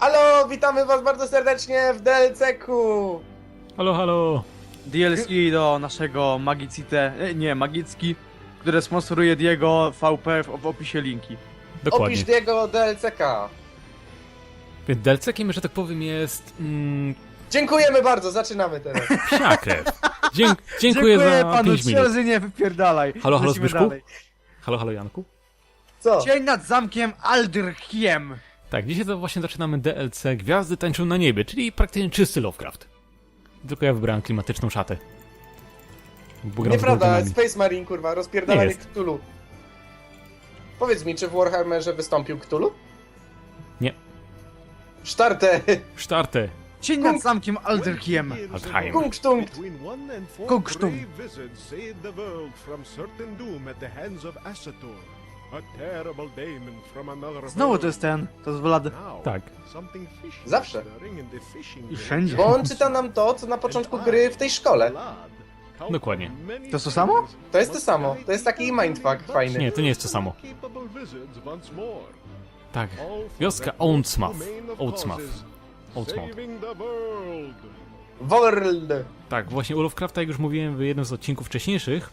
Halo, witamy was bardzo serdecznie w DLC-ku! Halo, halo. DLC do naszego Magicite, e, nie, Magicki, które sponsoruje Diego VP w, w opisie linki. Dokładnie. Opisz jego DLC-ka. Więc delcekiem, że tak powiem, jest... Mm, Dziękujemy bardzo, zaczynamy teraz. psia krew. Dzięk, dziękuję, za panu, 5 trzy minut. razy nie wypierdalaj. Halo, halo, Lecimy Zbyszku? dalej. Halo, halo, Janku? Co? Cień nad zamkiem Aldrchiem. Tak, dzisiaj to właśnie zaczynamy DLC Gwiazdy tańczą na niebie, czyli praktycznie czysty Lovecraft. Tylko ja wybrałem klimatyczną szatę. Nieprawda. Space Marine, kurwa, rozpierdalanie. Cthulhu. Powiedz mi, czy w Warhammerze wystąpił Cthulhu? Nie. Sztarte! Sztarte. Cień nad zamkiem Aldrchiem. Altheim. Kungstunkt! Between Znowu to jest ten, to jest Vlad. Tak. Zawsze. I wszędzie. Bo on czyta nam to, co na początku gry w tej szkole. Dokładnie. To jest to samo? To jest to samo. To jest taki mindfuck fajny. Nie, to nie jest to samo. Tak. Wioska Oundsmouth. Saving the world. Tak, właśnie u Lovecrafta, jak już mówiłem w jednym z odcinków wcześniejszych,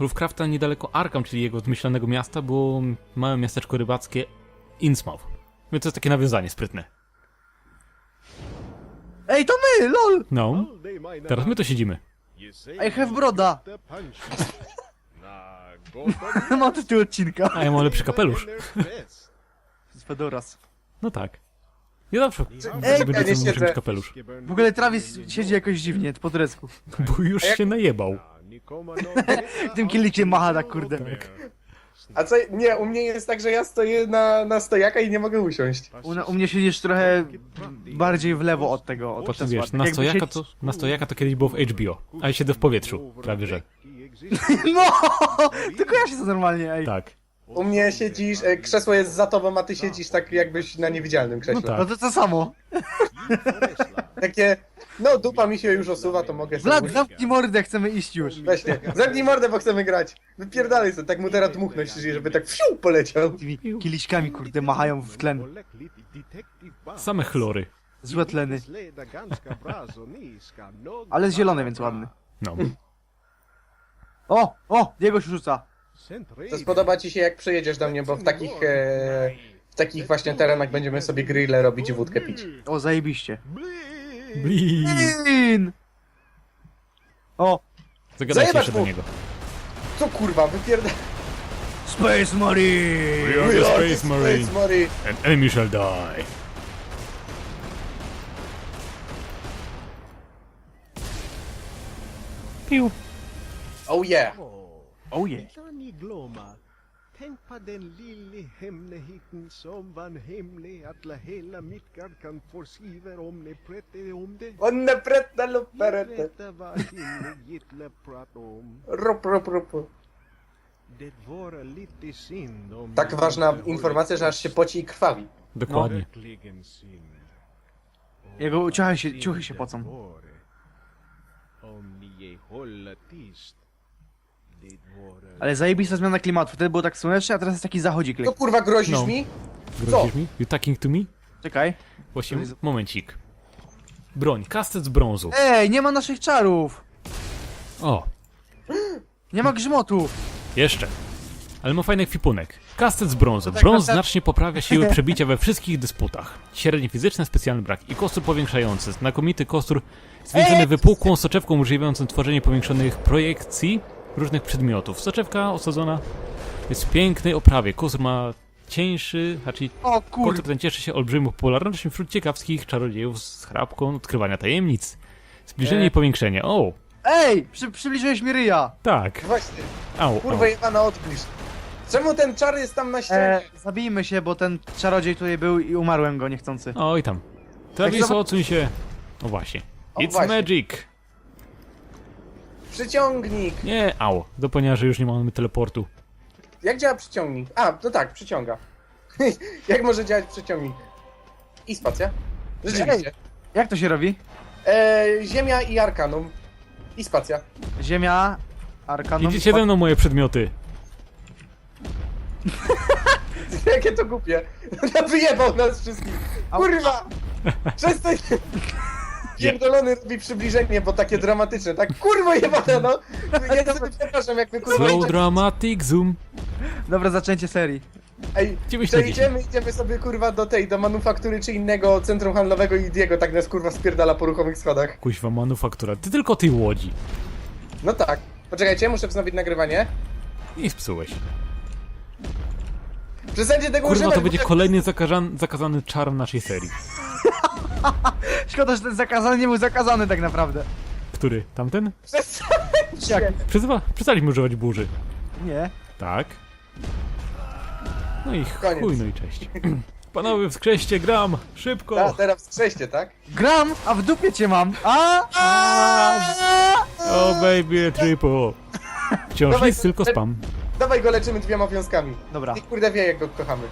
Lovecrafta niedaleko Arkham, czyli jego zmyślonego miasta, było małe miasteczko rybackie Innsmouth. Więc to jest takie nawiązanie sprytne. Ej, to my, lol! No, teraz my to siedzimy. I have broda. Mam tytuł odcinka. A ja mam lepszy kapelusz. Z Fedoras. No tak. Ja zawsze Ej, ja nie muszę siedzę. mieć kapelusz. W ogóle Travis siedzi jakoś dziwnie, po turecku. Bo już się najebał. Tym kielikiem macha tak, kurde. A co? Nie, u mnie jest tak, że ja stoję na, na stojaka i nie mogę usiąść. U, u mnie siedzisz trochę bardziej w lewo od tego, od krzesła. wiesz, na stojaka, to, na stojaka to kiedyś było w HBO, a ja siedzę w powietrzu, prawie że. No! Tylko ja się to normalnie, ej. Tak. U mnie siedzisz, e, krzesło jest za tobą, a ty siedzisz tak jakbyś na niewidzialnym krześle. No tak. No to to samo. Takie, no dupa mi się już osuwa, to mogę sobie Vlad, zamknij mordę, chcemy iść już. Właśnie, zamknij mordę, bo chcemy grać. Wypierdalaj sobie, tak mu teraz dmuchnąć, żeby tak wsiu poleciał. Tymi kieliszkami, kurde, machają w tlen. Same chlory. Złe tleny. Ale jest zielony, więc ładny. No. O! O! Diego się rzuca. To spodoba ci się jak przyjedziesz do mnie, bo w takich, e, w takich właśnie terenach będziemy sobie grille robić i wódkę pić. O, zajebiście. Blin. Blin! O! Zagadajcie Zajebać jeszcze do mu. niego. Co kurwa, wypierdalaj. Space Marine! We are the Space Marine. Space Marine. An enemy shall die. Piu. Oh yeah. Oh yeah. Johnny Gloma. Tänk på den hemligheten som var hemlig att la hela Midgard kan om ni om det. Himlen Hitler prat om. Rup, rup, rup. Det var lite synd om Tak ważna informacja, że aż się poci i krwawi. Dokładnie. Verkligen synd. Jego ciuchy się, ciuchy się pocą. Om ni ej håller tyst. Ale zajebista zmiana klimatu. Wtedy było tak słonecznie, a teraz jest taki zachodzik lekki. kurwa grozisz No. mi? Grozisz mi? You talking to me? Czekaj. Właśnie, momencik. Broń, kastet z brązu. Ej, nie ma naszych czarów! O, Nie ma grzmotu! jeszcze. Ale ma fajny kwipunek. Kastet z brązu. tak Brąz kastet- znacznie poprawia siły przebicia we wszystkich dysputach. Średnie fizyczne, specjalny brak i kostur powiększający. Znakomity kostur zwieńczony wypukłą soczewką umożliwiającą tworzenie powiększonych projekcji różnych przedmiotów. Soczewka osadzona jest w pięknej oprawie. Kostur ma cieńszy, znaczy O ten cieszy się olbrzymią popularnością wśród ciekawskich czarodziejów z chrapką odkrywania tajemnic. Zbliżenie E. i powiększenie. O, Ej! Przy, przybliżyłeś mi ryja! tak. Właśnie, Au, au. kurwa jebana odbliż. Czemu ten czar jest tam na ścianie? E, zabijmy się, bo ten czarodziej tutaj był i umarłem go niechcący. Oj tam. Travis, zobacz- odsuń się. O właśnie. O, It's właśnie. magic. Przyciągnik. Nie, au. Do ponieważ już nie mamy teleportu. Jak działa przyciągnik? A, to tak, przyciąga. Jak może działać przyciągnik? I spacja. Rzeczywiście. Jak to się robi? E, ziemia i arkanum. I spacja. Ziemia, Arkanum... Idziecie ze mną moje przedmioty. Jakie to głupie. Wyjebał nas wszystkich. Kurwa! Przestań! Pierdolony robi przybliżenie, bo takie dramatyczne, tak? Kurwa jebane, no! Ja sobie przepraszam, jakby kurwa... Slow dramatic zoom. Dobra, zaczęcie serii. Ej, na przejdziemy, idziemy sobie kurwa do tej, do manufaktury czy innego centrum handlowego i Diego tak nas kurwa spierdala po ruchomych schodach. Kuźwa manufaktura. Ty tylko tej łodzi. No tak. Poczekajcie, muszę wznowić nagrywanie. I spsułeś. Przestańcie tego Kurwa, używać! to będzie bo- kolejny zakazany, zakazany czarm naszej serii. Szkoda, że ten zakazany nie był zakazany tak naprawdę. Który? Tamten? Jak? Przyzywa, przestaliśmy używać burzy. Nie. Tak. No i Koniec. chuj, no i cześć. Panowie, wskrzeście gram! Szybko! Teraz wstrzeźcie, tak? Gram, a w dupie cię mam. A! O baby, triple! Wciąż Dawaj, nic, tylko spam. Dawaj go leczymy dwiema wiązkami. Dobra. Niech kurde wie, jak go kochamy.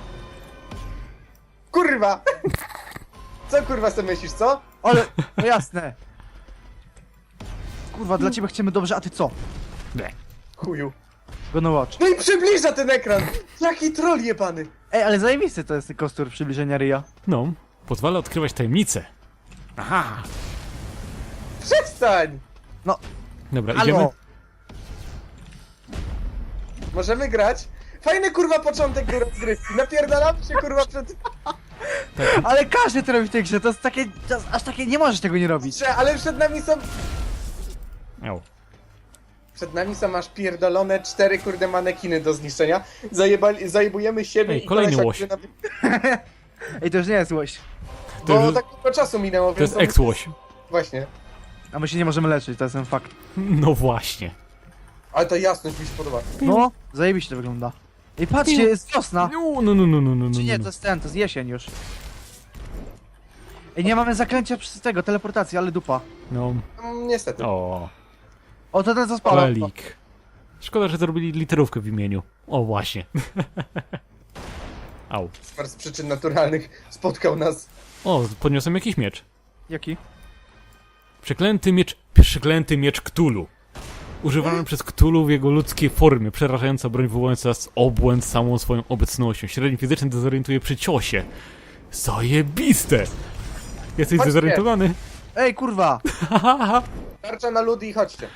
Kurwa! Co kurwa sobie myślisz, co? Ale, no jasne. Kurwa, dla ciebie chcemy dobrze, a ty co? Chuju. Gonna watch. No i przybliża ten ekran! Jaki troll jebany! Ej, ale zajebisty to jest ten kostur przybliżenia ryja. No, pozwala odkrywać tajemnice. Aha! Przestań! Dobra, Halo. idziemy? Możemy grać? Fajny kurwa początek do rozgrywki. Napierdalamy się kurwa przed... Ale każdy to robi w tej grze, to jest takie, to jest aż takie, nie możesz tego nie robić. Że, ale przed nami są... Au. Przed nami są aż pierdolone cztery kurde manekiny do zniszczenia. Zajebali, zajebujemy siebie Ej, i kolejny kolesia, łoś. który Ej, to już nie jest łoś. To Bo już- tak dużo czasu minęło, To więc... jest ex-łoś. Właśnie. A my się nie możemy leczyć, to jest ten fakt. No właśnie. Ale to jasność mi się podoba. No, zajebiście to wygląda. Ej, patrzcie, jest wiosna. No, no, no, no, no, no, Czy nie, to no. jest ten, to jest jesień już. Ej, nie mamy zaklęcia przez tego, teleportacji, ale dupa. No, Mm, Niestety. o, O, to ten co spada. pelik. Szkoda, że zrobili literówkę w imieniu. O, właśnie. Au. Smar z przyczyn naturalnych spotkał nas. O, podniosłem jakiś miecz. Jaki? Przeklęty miecz, przeklęty miecz Ktulu. Używany przez Ktulu w jego ludzkiej formie, przerażająca broń wywołująca z obłęd samą swoją obecnością. Średni fizyczny dezorientuje przy ciosie. Zajebiste! Jesteś Chodźcie. zdezorientowany? Ej, kurwa! Tarcza na ludy i chodźcie.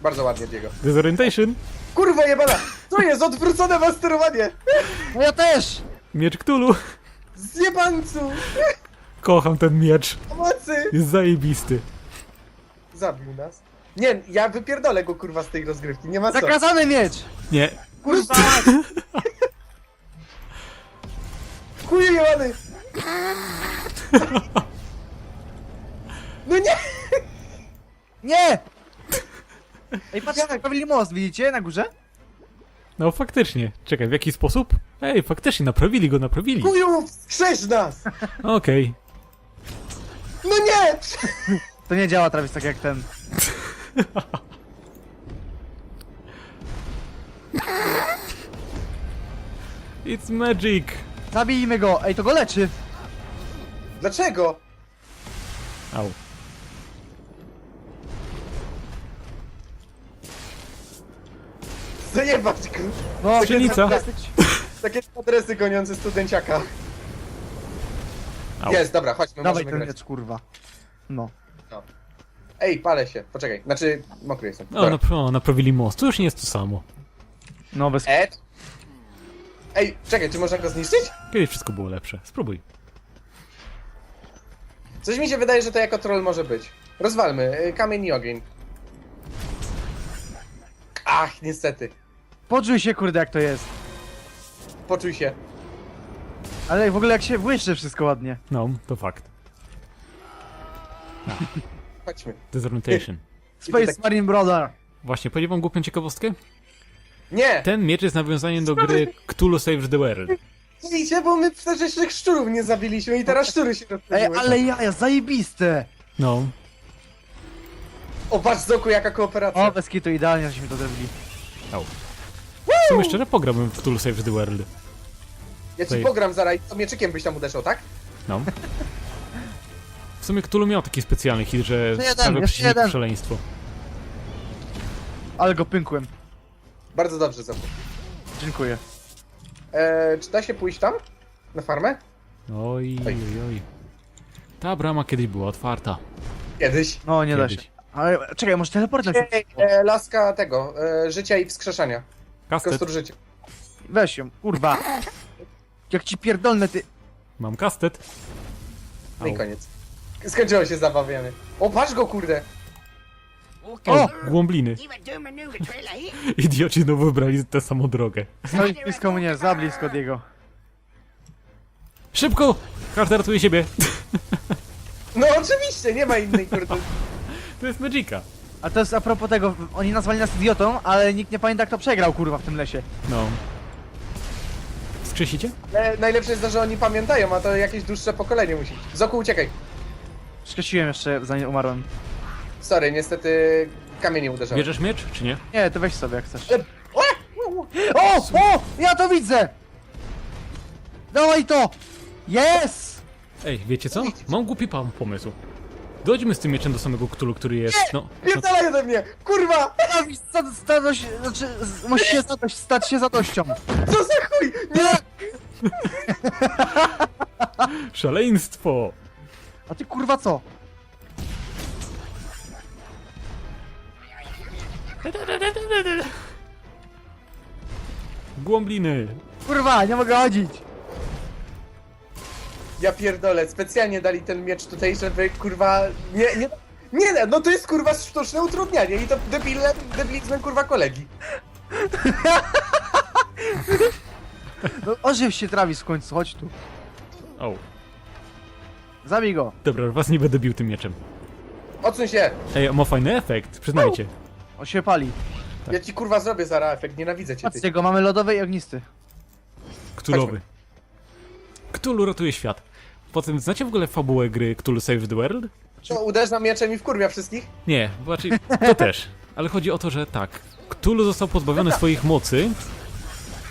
Bardzo ładnie, Diego. Desorientation? Kurwa jebana! To jest odwrócone was sterowanie! No ja też! Miecz Ktulu! Zjebańcu! Kocham ten miecz. Pomocy! Jest zajebisty. Zabił nas. Nie, ja wypierdolę go kurwa z tej rozgrywki, nie ma co. Zakazany miecz! Nie. Kurwa! Chuju jebany! No nie! Nie! Ej, patrzcie, naprawili most, widzicie, na górze? No faktycznie. Czekaj, w jaki sposób? Ej, faktycznie, naprawili go, naprawili. Chuju! Wskrzesz nas! Okej. No nie! To nie działa, Travis, tak jak ten. It's magic. Zabijmy go! Ej, to go leczy! Dlaczego? Au. Zajebać go! No, Strzelnica. Takie adresy goniące studenciaka. Au. Jest, dobra, chodźmy, Dawaj możemy ten grać. miecz, kurwa. No. Ej, palę się, poczekaj, znaczy mokry jestem. O, Dobra. nap- o, naprawili most. To już nie jest to samo. No, bez... Ed? Ej, czekaj, czy można go zniszczyć? Kiedyś wszystko było lepsze. Spróbuj. Coś mi się wydaje, że to jako troll może być. Rozwalmy, y, kamień i ogień. Ach, niestety. Poczuj się, kurde, jak to jest. Poczuj się. Ale w ogóle jak się błyszczy wszystko ładnie. No, to fakt. Chodźmy. Desorientation. Space tak- Marine Brother. Właśnie, powiem wam głupią ciekawostkę? Nie! Ten miecz jest nawiązaniem do gry Cthulhu Saves the World. Widzicie, bo my przecież jeszcze szczurów nie zabiliśmy i teraz szczury się Ej, ale jaja, zajebiste! No. O, patrz, Zoku, jaka kooperacja. O, bez kitu, idealnie żeśmy to zrobili. Au. W sumie szczerze pograłbym w Cthulhu Saves the World. ja ci tutaj- pogram zaraz to mieczykiem byś tam uderzał, tak? No. W sumie Cthulhu miał taki specjalny hit, że Jeszcze jeden, jeszcze jeden. szaleństwo. Ale go pękłem. Bardzo dobrze, Zoku. Dziękuję. Eee, czy da się pójść tam? Na farmę? Oj, oj, oj. Ta brama kiedyś była otwarta. Kiedyś. No, nie da się. Kiedyś. Ale czekaj, może teleportem się... Ej, e, laska tego, e, życia i wskrzeszania. Kastet. Kostur życia. Weź ją, kurwa. Jak ci pierdolne ty... Mam kastet. No i Au. koniec. Skończyło się zabawiamy. O, patrz go, kurde! O, głąbliny. Idioci znowu wybrali tę samą drogę. Stoi blisko mnie, za blisko Diego. Szybko! Każdy ratuje siebie. No oczywiście, nie ma innej, kurde. To jest Magica. A to jest a propos tego, oni nazwali nas idiotą, ale nikt nie pamięta kto przegrał kurwa w tym lesie. No. Skrzesicie? E, najlepsze jest to, że oni pamiętają, a to jakieś dłuższe pokolenie musi. Zoku, uciekaj. Skreśliłem jeszcze zanim umarłem. Sorry, niestety kamienie uderzały. Bierzesz miecz, czy nie? Nie, to weź sobie jak chcesz. E, O! O! Ja to widzę! Dawaj to! Yes! Ej, wiecie co? Mam głupi pam pomysł. Dojdźmy z tym mieczem do samego Cthulhu, który jest, no... no Pierdalaj ode mnie! Kurwa! Znaczy, z- musi się zadość, stać się zadością. Co za chuj! Nie! szaleństwo! A ty kurwa co? Głąbliny! Kurwa, nie mogę chodzić. Ja pierdolę, specjalnie dali ten miecz tutaj, żeby kurwa... Nie, nie... Nie, no to jest kurwa sztuczne utrudnianie i to debile, debilizmem kurwa kolegi. No, ożyw się Travis w końcu, chodź tu. O, Zabij go. dobra, was nie będę bił tym mieczem. Odsuń się! Ej, ma fajny efekt, przyznajcie. On się pali. Ja ci kurwa zrobię zaraz efekt, nienawidzę cię ty. Patrzcie go, mamy lodowy i ognisty. Cthulhowy. Cthulhu ratuje świat. Potem, znacie w ogóle fabułę gry Cthulhu Save the World? Co, uderza mieczem i wkurwia wszystkich? Nie, znaczy, to też. Ale chodzi o to, że tak, Cthulhu został pozbawiony swoich mocy,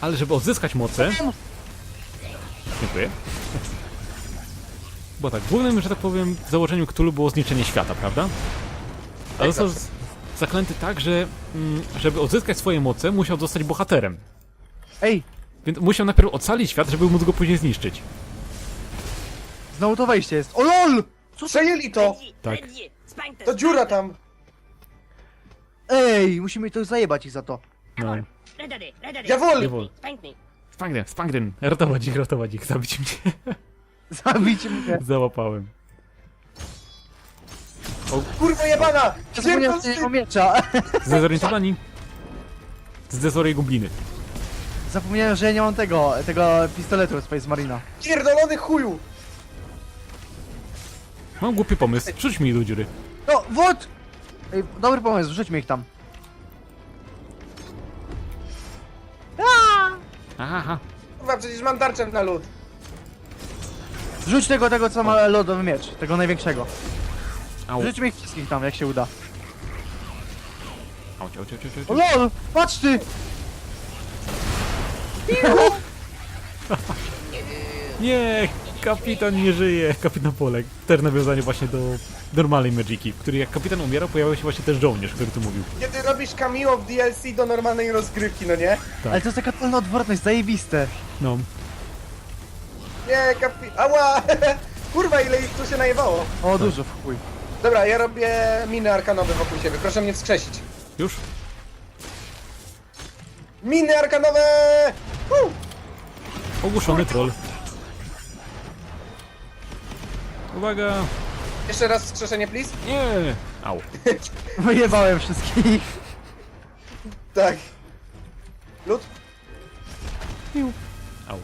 ale żeby odzyskać moce... Dziękuję. Bo tak, głównym, że tak powiem, założeniu Cthulhu było zniszczenie świata, prawda? Ale został z- zaklęty tak, że mm, żeby odzyskać swoje moce, musiał zostać bohaterem. Ej, Więc musiał najpierw ocalić świat, żeby móc go później zniszczyć. znowu to wejście jest. O LOL! Przejęli to! Tak. To dziura tam! Ej, musimy to zajebać ich za to. No. Jawol! Jawol. Spangden, Spangden. Ratować ich, ratować ich, zabić mnie. Zabić mnie. Załapałem. Kurwa jebana! Zapomniałem że nie mam miecza. Zdezorientowani. Zdezorej gubliny. Zapomniałem, że ja nie mam tego, tego pistoletu Space Marina. Pierdolony chuju! Mam głupi pomysł, rzuć mi do dziury. No, wód! Ej, dobry pomysł, wrzućmy ich tam. Aha, Kurwa, przecież mam tarczę na lód. Wrzuć tego, tego co ma lodowy miecz, tego największego. Au. Wrzućmy ich wszystkich tam, jak się uda. Auć, auć, auć, auć, O auć. LOL! Patrz ty! Nie, kapitan nie żyje. Kapitan Polek. Też nawiązanie właśnie do normalnej Magiki, w której jak kapitan umierał, pojawił się właśnie też żołnierz, który tu mówił. Kiedy robisz cameo w DLC do normalnej rozgrywki, no nie? Tak. Ale to jest taka totalna odwrotność, zajebiste. No. Nie, kapi... Ała! Kurwa, ile ich tu się najebało. O, dużo w chuj. Dobra, ja robię miny arkanowe wokół siebie. Proszę mnie wskrzesić. Już? Miny arkanowe! Uh! Ogłuszony troll. Uwaga! Jeszcze raz wskrzeszenie, please. Nie! Au. Wyjebałem wszystkich. Tak. Lód. Au.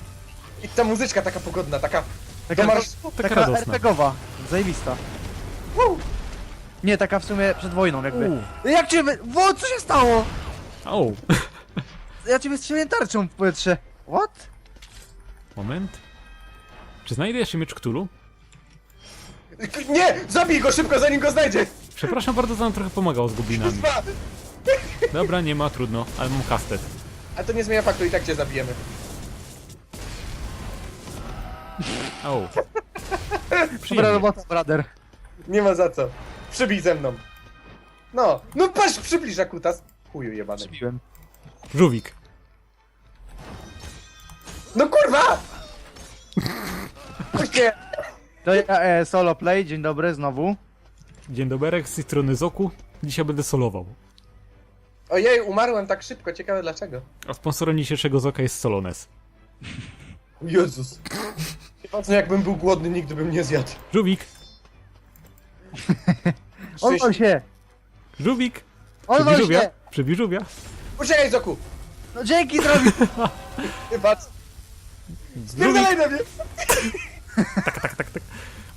I ta muzyczka taka pogodna, taka... Taka. Taka taka radosna. RPGowa. Zajebista. Uh! Nie, taka w sumie przed wojną jakby. U. Jak cię wy... Wo, co się stało? Au. Ja cię wystrzeliłem tarczą w powietrze. What? Moment. Czy znajdę jeszcze miecz Cthulhu? Nie! Zabij go szybko, zanim go znajdzie! Przepraszam bardzo, że nam trochę pomagał z goblinami. Dobra, nie ma, trudno, ale mam kastet. Ale to nie zmienia faktu, i tak cię zabijemy. Au. Dobra Przyjemnie. robota, brother. Nie ma za co. Przybij ze mną. No, no patrz, przybliża kutas. Chuju jebany. Przebiłem. Żółwik. No kurwa! Pięknie! To ja e, solo play, dzień dobry znowu. Dzień dobry, z tej strony Zoku. Dzisiaj będę solował. Ojej, umarłem tak szybko, ciekawe dlaczego. A sponsorem dzisiejszego Zoka jest Solones. Jezus. Nieważne jakbym był głodny, nigdy bym nie zjadł. Żubik! Odwal się! Żubik! Odwal Przybij żółwia! się! Przybij żółwia! Uciekaj, Zoku! No dzięki drogi! Wybacz. Spierdalaj na mnie!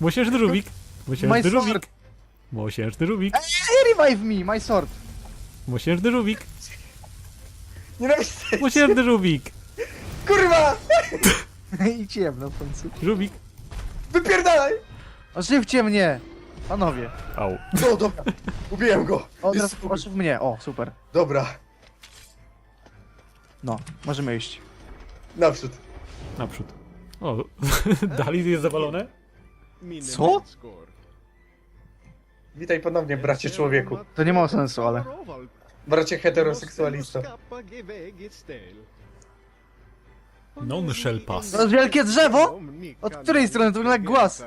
Mosiężny żubik! My Mosiężny sword. żubik! Mosiężny żubik! Hey, revive me, my sword! Mosiężny żubik! Nienawidzę! Mosiężny żubik! Kurwa! I ciemno w końcu. Żubik! Wypierdalaj! Ożywcie mnie! Panowie. Au. No dobra, ubiłem go. O, teraz Jest... ożyw mnie, o, super. Dobra, No, możemy iść. naprzód. Naprzód. O, dalej jest zawalone? Co? Witaj ponownie, bracie człowieku. To nie ma sensu, ale... Bracie heteroseksualisto. Non shall pass. To jest wielkie drzewo? Od której strony? To wygląda jak głaz.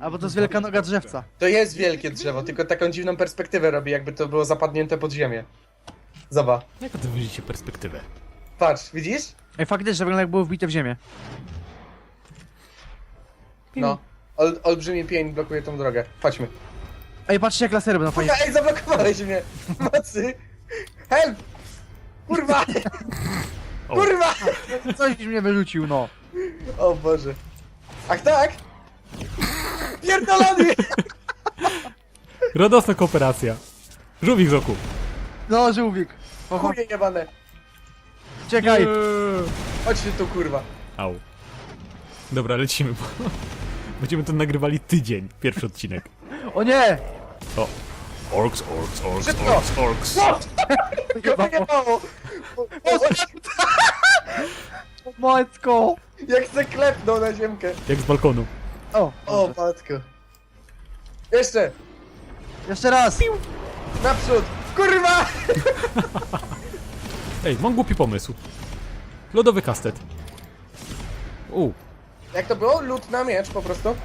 A bo to jest wielka noga drzewca. To jest wielkie drzewo, tylko taką dziwną perspektywę robi, jakby to było zapadnięte pod ziemię. Zobacz. Jak to widzicie perspektywę? Patrz, widzisz? Ej, faktycznie, wygląda jak było wbite w ziemię. No. Ol, olbrzymi pień blokuje tą drogę. Chodźmy. Ej, patrzcie jak lasery będą fajnie. Ej, zablokowałeś mnie! Mocy! Help! Kurwa! Kurwa! Coś mnie wyrzucił, no. O Boże. Ach tak? Pierdolony! Radosna kooperacja. Żółwik Zoku. No, żółwik. Oho, Chuje jebane. czekaj. Eee. Chodźcie tu, kurwa. Au. Dobra, lecimy, bo będziemy to nagrywali tydzień, pierwszy odcinek. O nie! O. Orks, orks, orks, Szybko! orks, orks. Go wyjebało! Matko! Jak se klepnął na ziemkę. Jak z balkonu. O, O, matko. Jeszcze! jeszcze raz. Naprzód! Kurwa! Ej, mam głupi pomysł. Lodowy kastet. U, Jak to było? Lód na miecz po prostu?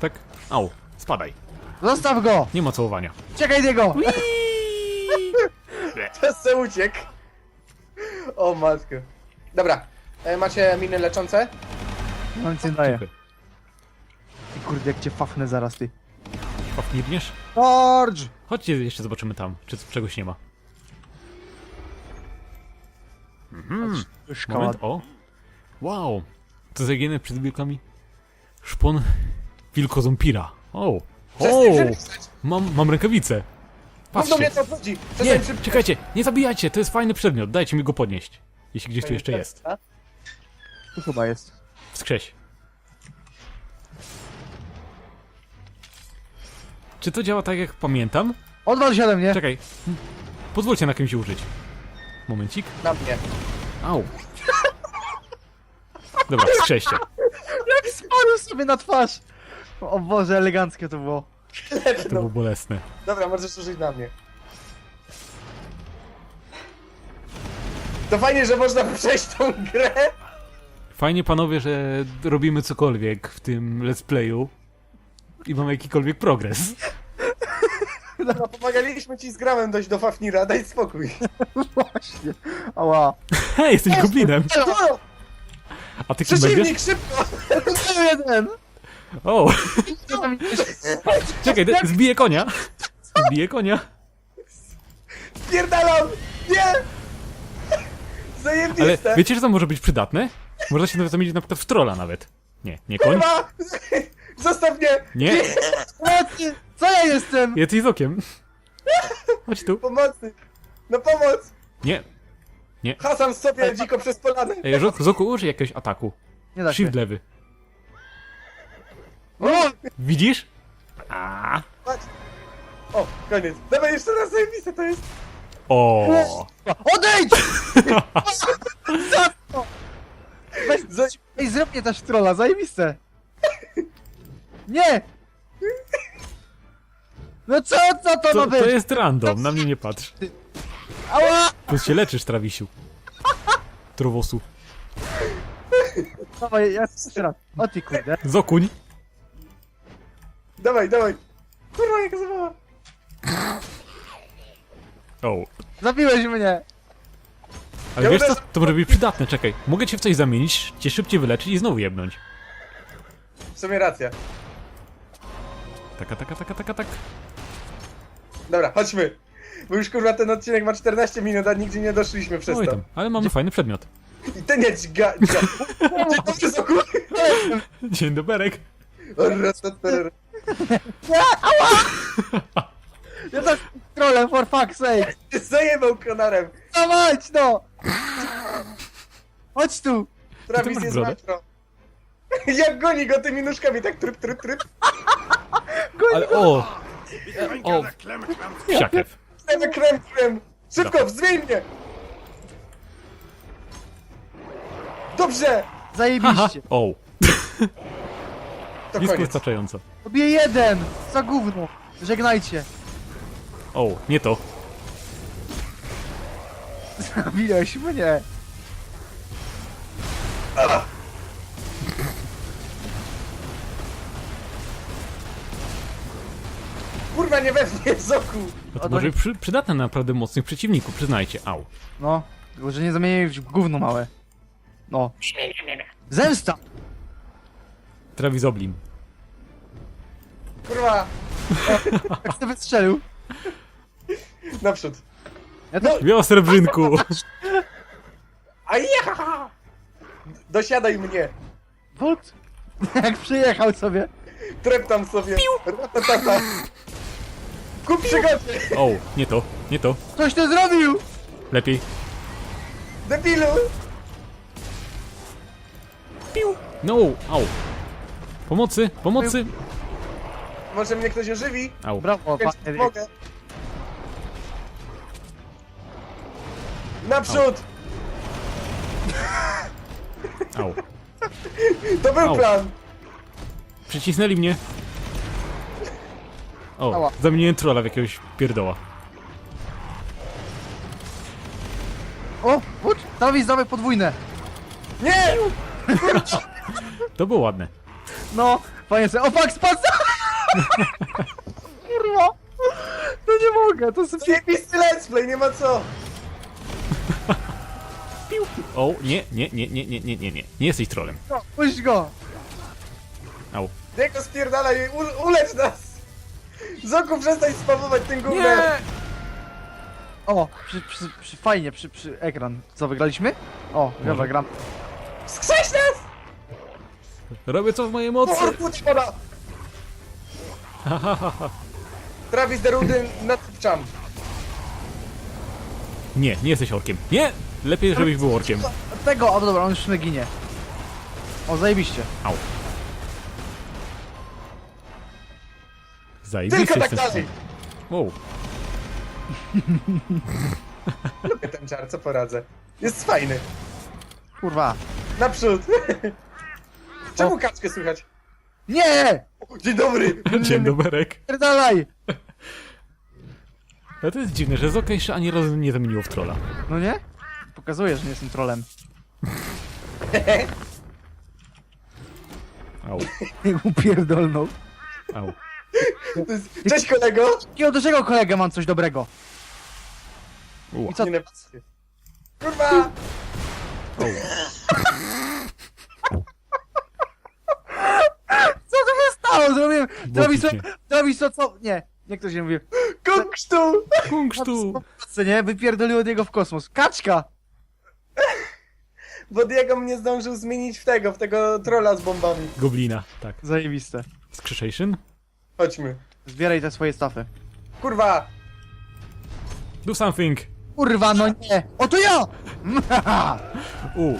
tak? Au, spadaj. Zostaw go! Nie ma całowania. Czekaj niego! To se uciekł. O matko. Dobra. E, macie miny leczące? Mam nic nie daje. Dziękuję. Kurde, jak cię fafnę zaraz, ty. Paf, nie bniesz? George! Chodźcie, jeszcze zobaczymy tam, czy czegoś nie ma. Szkoła. Moment, o. Wow. To zagięte przed wilkami. Szpon wilkozompira. O. O. Mam, mam do mnie Patrzcie. co chodzi! Nie, Przestań czekajcie, nie zabijajcie, to jest fajny przedmiot, dajcie mi go podnieść. Jeśli gdzieś tu jeszcze jest. A? Tu chyba jest. Wskrześ. Czy to działa tak jak pamiętam? Odwal się ode mnie! Czekaj. Pozwólcie na kimś użyć. Momencik. Na mnie. Au. Dobra, wskrzeście. Jak spadł sobie na twarz! O Boże, eleganckie to było. To było bolesne. Dobra, możesz użyć na mnie. To fajnie, że można przejść tą grę. Fajnie panowie, że robimy cokolwiek w tym let's playu i mamy jakikolwiek progres. No, pomagaliśmy ci z gramem dojść do Fafnira, daj spokój. Właśnie. Ała. Hej, jesteś goblinem! O, A ty kim będziesz? Przeciwnik, szybko! To jeden! O, czekaj, zbiję konia. Zbiję konia. Spierdalam! Nie! Ale Zajebiste! wiecie, że to może być przydatne? Można się nawet zamienić na przykład w trolla nawet. Nie, nie koń. Kurwa! Zostaw mnie! Nie, Pomocy! Co ja jestem? jesteś z okiem. Chodź tu. Pomocy! No pomoc! Nie. Hasam sobie dziko przez polanę. Ej, Zoku, Zoku użyj jakiegoś ataku. Nie da się. Shift lewy. O! Widzisz? A. Patrz. O, koniec. Dawaj jeszcze raz zajebiste to jest. O. Odejdź! Za to! Weź, Za... ej, zrób mnie też trolla, zajebiste! Nie! No co, co to, To, ma być? to jest random, na mnie nie patrz. Ała! Tu się leczysz, Travisiu. Trowosu. Dawaj, ja jeszcze raz. O ty kurde. Zokuń. Dawaj, dawaj. Kurwa, jak zawoła. O. Zabiłeś mnie. Ale Ja wiesz co? uderzę- To może być przydatne, czekaj. Mogę cię w coś zamienić, cię szybciej wyleczyć i znowu jebnąć. W sumie racja. Taka, taka, taka, taka, tak. Dobra, chodźmy. Bo już kurwa ten odcinek ma 14 minut, a nigdzie nie doszliśmy przez Oj to. tam, ale mamy fajny przedmiot. I ten nie dźga... dźga. Dzień dobry, Zoku. Dzień doberek. Ja tak trolem, for fuck's sake. Zajebał konarem. Dawaj, no. Chodź tu. Travis masz jest brodę? makro. Jak goni go tymi nóżkami, tak tryp, tryp, tryp. Ale o! O! Psiakew. Krem, krem, krem. Szybko, zmień mnie. Dobrze. Haha! Zajebiście. O! To Blisko koniec. wystarczająco. Robię jeden. Za gówno. Żegnajcie. O, nie to. Zabiłeś mnie. Kurwa, nie we mnie, Zoku. No to może przy, przydatne na naprawdę mocnych przeciwników, przyznajcie. Au. No, tylko że nie zamieniaj w gówno małe. No. Zemsta! Travis Oblim. Kurwa, Jak sobie strzelił. naprzód. Ja też... Wio srebrzynku! A ja! Dosiadaj mnie. Wód! Jak przyjechał sobie. Trep tam sobie. Ratatata. Ku przygodzie. O, nie to, nie to. Coś ty zrobił! Lepiej. Debilu. No, au. Pomocy, pomocy. Może mnie ktoś ożywi? Au. Brawo, Więc panie. mogę. Naprzód! Au. To był Au. plan! Przycisnęli mnie. O, Ała. zamieniłem trolla w jakiegoś pierdoła. O, wód! Travis, dawaj podwójne. Nie! To było ładne. No, panie sobie. O, fuck, spadł! Kurwa! No nie mogę, to sobie... Zajebisty let's play, nie ma co! O, nie, nie, nie, nie, nie, nie, nie, nie. Nie jesteś trollem. No, puść go! Au. Niego spierdalaj, u- ulecz nas! Zoku, przestań spamować tym gównem! O, przy, przy, przy, fajnie, przy, przy ekran. Co, wygraliśmy? O, dobra, gram. Skrześ nas! Robię co w mojej mocy. Kurwa, szkoda! Travis Derudy nadpczam. Nie, nie jesteś orkiem. Nie! Lepiej, żebyś był orkiem. Tego, a dobra, on już nie ginie. O, zajebiście. Au. Tylko Zajebisty tak jesteś. dalej! Wow. Lubię ten czar, co poradzę. Jest fajny. Kurwa. Naprzód! Czemu kaczkę słychać? Nie! Dzień dobry! Dzień doberek. Pierdalaj! Ale to jest dziwne, że Zoka jeszcze ani razu nie zamieniło w trolla. No nie? Pokazuje, że nie jestem trolem. Au, pierdolnął. au. To jest- Cześć kolego! Jakiego do czego kolegę mam coś dobrego? I co? Nie. Kurwa! Co to się stało? Zrobiłem... Travis, Boki Travis, to co? Nie. Jak to się mówi? Kuksztu! Punktu! Co nie? Wypierdolił od niego w kosmos. Kaczka! Bo Diego mnie zdążył zmienić w tego, w tego trolla z bombami. Goblina, tak. Zajebiste. Skrzeszation? Chodźmy. Zbieraj te swoje stafy. Kurwa! Do something! Kurwa, no nie! O, to ja! U,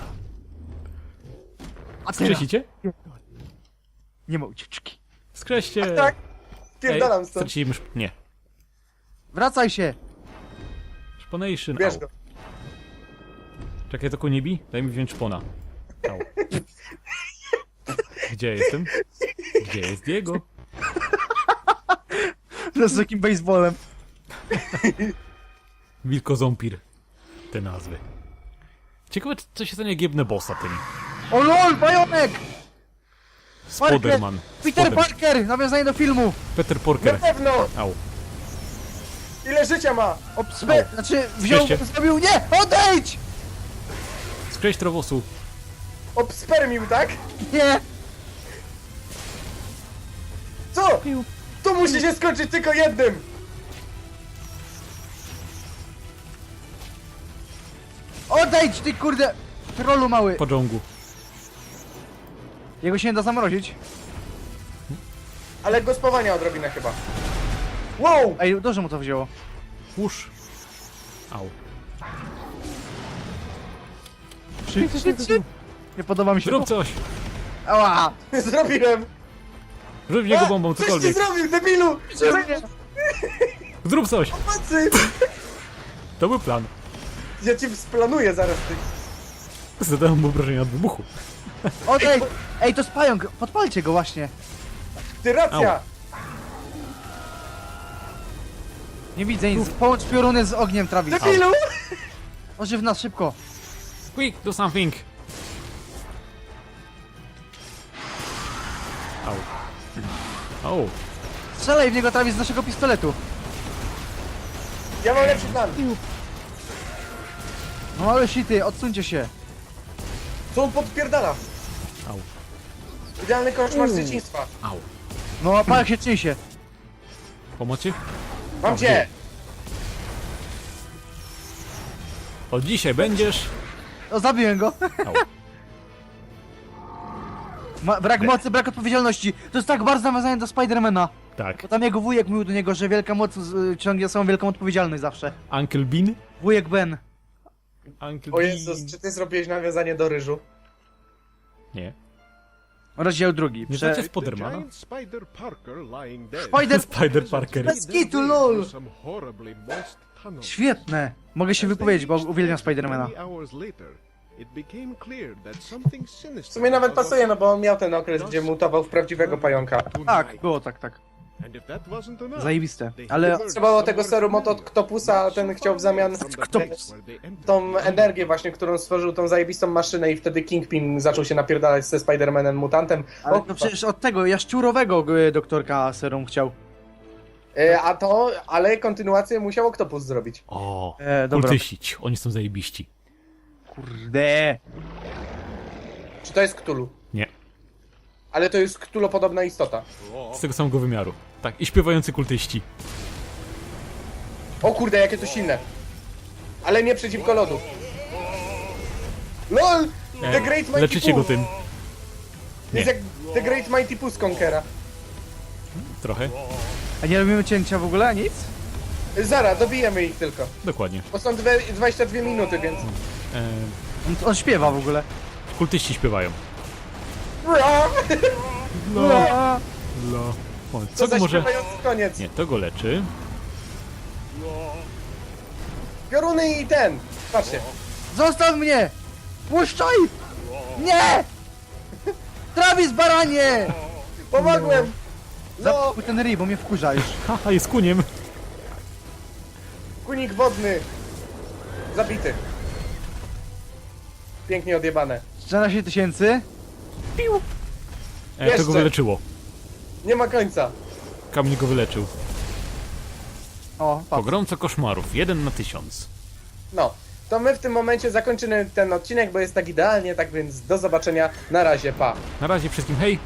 A ty skrzesicie? Nie ma ucieczki. Skreście! Tak! Pierdalam stąd. straciliśmy szp... Nie. Wracaj się! Szponation, Bierz au. go. Czekaj, to nie bi? Daj mi wziąć szpona. Au. Gdzie jestem? Gdzie jest Diego? Z takim baseballem. Wilkozompir. Te nazwy. Ciekawe, czy- co się stanie, jak jebnę bossa tym. O lol, pająk! Spoderman. Peter Spoder- Parker! Nawiązanie do filmu! Peter Na Porker. pewno! Au. Ile życia ma? Obspe... Znaczy, wziął, zrobił... Nie! Odejdź! Skreś trowosu. Obspermił, tak? Nie! Co? To musi się skończyć tylko jednym! Odejdź, ty kurde... Trollu mały. Podżągu. Jego się nie da zamrozić. Ale go spawania odrobinę chyba. Wow! Ej, dobrze mu to wzięło. Łóż. Au. Nie podoba mi się Zrób to. coś. Ała! Zrobiłem! Rzuć w niego bombą, Coś cokolwiek. ty zrobił, debilu! Zrób coś. To był plan. Ja ci splanuję zaraz ty. Zadałem mu obrażenia od wybuchu. Odejdź! Ej, to jest pająk! Podpalcie go właśnie. Ty racja! Nie widzę nic. Połącz pioruny z ogniem, Travis. Debilu! Ożyw nas szybko. Quick, do something. Au. Strzelaj w niego, Travis, z naszego pistoletu. Ja mam lepszy plan. No małe shity, odsuńcie się. Co on podpierdala? Au. Idealny koszmar z dzieciństwa. Au. No, pająk się trzęsie. Pomocy? Mam cię! Od dzisiaj będziesz... O, zabiłem go. Au. Ma, brak mocy, brak odpowiedzialności. To jest tak bardzo nawiązanie do Spidermana. Tak. Bo tam jego wujek mówił do niego, że wielka moc y, ciągnie są wielką odpowiedzialność zawsze. Uncle Bean? Wujek Ben. Uncle O Bean. Jezus, czy ty zrobiłeś nawiązanie do ryżu? Nie. Rozdział drugi. Nie Prze... znacie Spodermana? giant spider Parker lying dead. Spider... Spider Parker. Bez kitu, lol. Some horribly moist tunnel. Świetne. Mogę się wypowiedzieć, bo uwielbiam Spidermana. Many hours later, it became clear that something sinister W sumie nawet pasuje, no bo on miał ten okres, gdzie mutował w prawdziwego pająka. Tak, było tak, tak. Zajebiste. Ale było tego serum od Octopusa, a ten chciał w zamian Octopus. tą energię właśnie, którą stworzył, tą zajebistą maszynę i wtedy Kingpin zaczął się napierdalać ze Spider-Manem mutantem. Ale O, to przecież od tego jaszczurowego y, doktorka serum chciał. e, a to, ale kontynuację musiał Octopus zrobić. O, E, dobra. kultyści. Oni są zajebiści. Kurde. Czy to jest Cthulhu? Nie. Ale to jest Cthulhu-podobna istota. Z tego samego wymiaru. Tak, i śpiewający kultyści. O kurde, jakie to silne. Ale nie przeciwko lodu. LOL! The Great Mighty Leczycie go Pooh. tym. Jest jak The Great Mighty Pooh z Conquera. Trochę. A nie robimy cięcia w ogóle? Nic? Zara, dobijemy ich tylko. Dokładnie. Bo są dwie, 22 minuty, więc... On, on śpiewa w ogóle. kultyści śpiewają. Ra! No. No. O, Co go może... koniec. Nie, to go leczy. Pioruny i ten. Patrzcie. Zostaw mnie! Puszczaj! Nie! Travis baranie! Pomogłem! No, Zapój ten ryj, bo mnie wkurza już. Haha, jest kuniem. kunik wodny. Zabity. Pięknie odjebane. 14 tysięcy. E, to go wyleczyło. Nie ma końca. Kamień go wyleczył. O, patrz. Pogromca koszmarów. Jeden na tysiąc. No. To my w tym momencie zakończymy ten odcinek, bo jest tak idealnie, tak więc do zobaczenia. Na razie, pa. Na razie wszystkim hej.